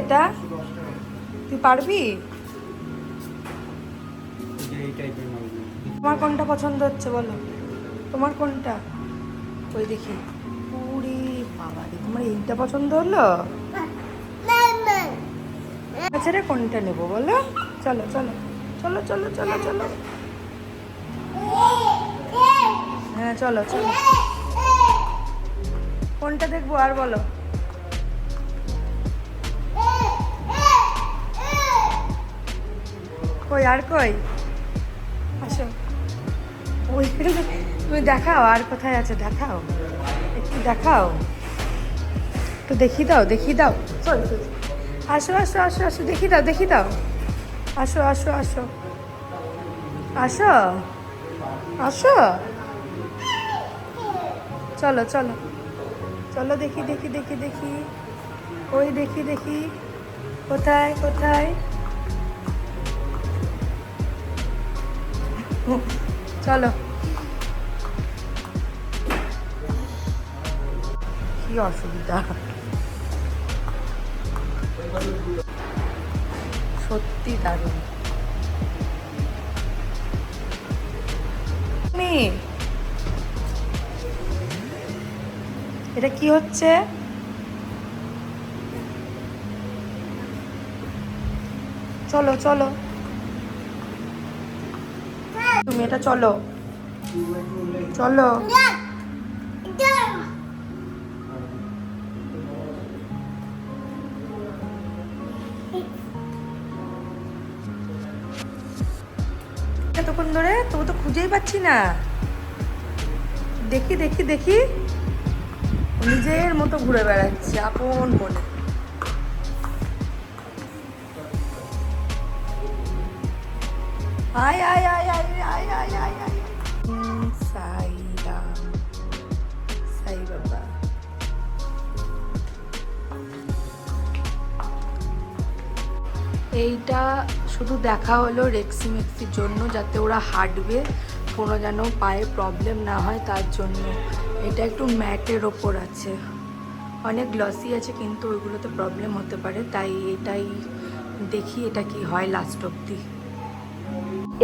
এটা? তুই পারবি? তোমার কোনটা পছন্দ হচ্ছে বলো? তোমার কোনটা? ওই দেখি। পুরি বাবা তোমার এইটা পছন্দ হলো? আচ্ছা রে, কোনটা নেব বলো? চলো চলো চলো চলো চলো চলো। হ্যাঁ চলো চলো। কোনটা দেখব আর বলো? কই, আর কই? আসো। তুমি দেখাও আর কোথায় আছে, দেখাও। একটু দেখাও। একটু দেখি দাও দেখি দাও। আসো আসো আসো আসো, দেখি দাও দেখি দাও। আসো আসো আসো। আসো আসো। চলো চলো। চলো, দেখি দেখি দেখি দেখি। ওই, দেখি দেখি। কোথায় কোথায়? চলো। কি অসুবিধা? সত্যি দারুণ। এটা কি হচ্ছে? চলো চলো। তুমি এটা চলো। চলো। এতক্ষণ ধরে তবু তো খুঁজেই পাচ্ছি না। দেখি দেখি দেখি। নিজের মতো ঘুরে বেড়াচ্ছে, আপন মনে। আয় আয় আয় আয় আয় আয় আয় আয় এইটা শুধু দেখা হলো রেক্সি মেক্সির জন্য যাতে ওরা হাঁটবে, কোনো যেন পায়ে প্রবলেম না হয় তার জন্য। এটা একটু ম্যাটের ওপর আছে। অনেক গ্লসি আছে কিন্তু ওইগুলোতে প্রবলেম হতে পারে, তাই এটাই দেখি এটা কি হয় লাস্ট অবধি।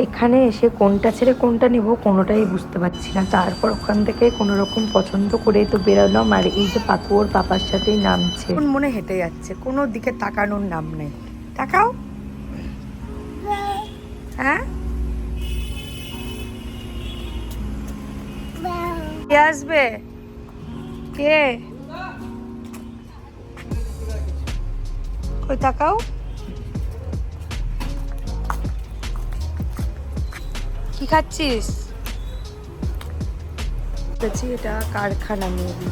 এখানে এসে কোনটা ছেড়ে কোনটা নেব কোনোটাই বুঝতে পারছি না। তারপর ওখান থেকে কোনো রকম পছন্দ করে তো বেরোলাম আর এই যে পাপু ওর পাপার সাথেই নামছে। কোন মনে হেঁটে যাচ্ছে, কোনো দিকে তাকানোর নাম নেই। তাকাও। হ্যাঁ? আসবে? কে? কই তাকাও। কি খাচ্ছিস? এটা কারখানা মেবি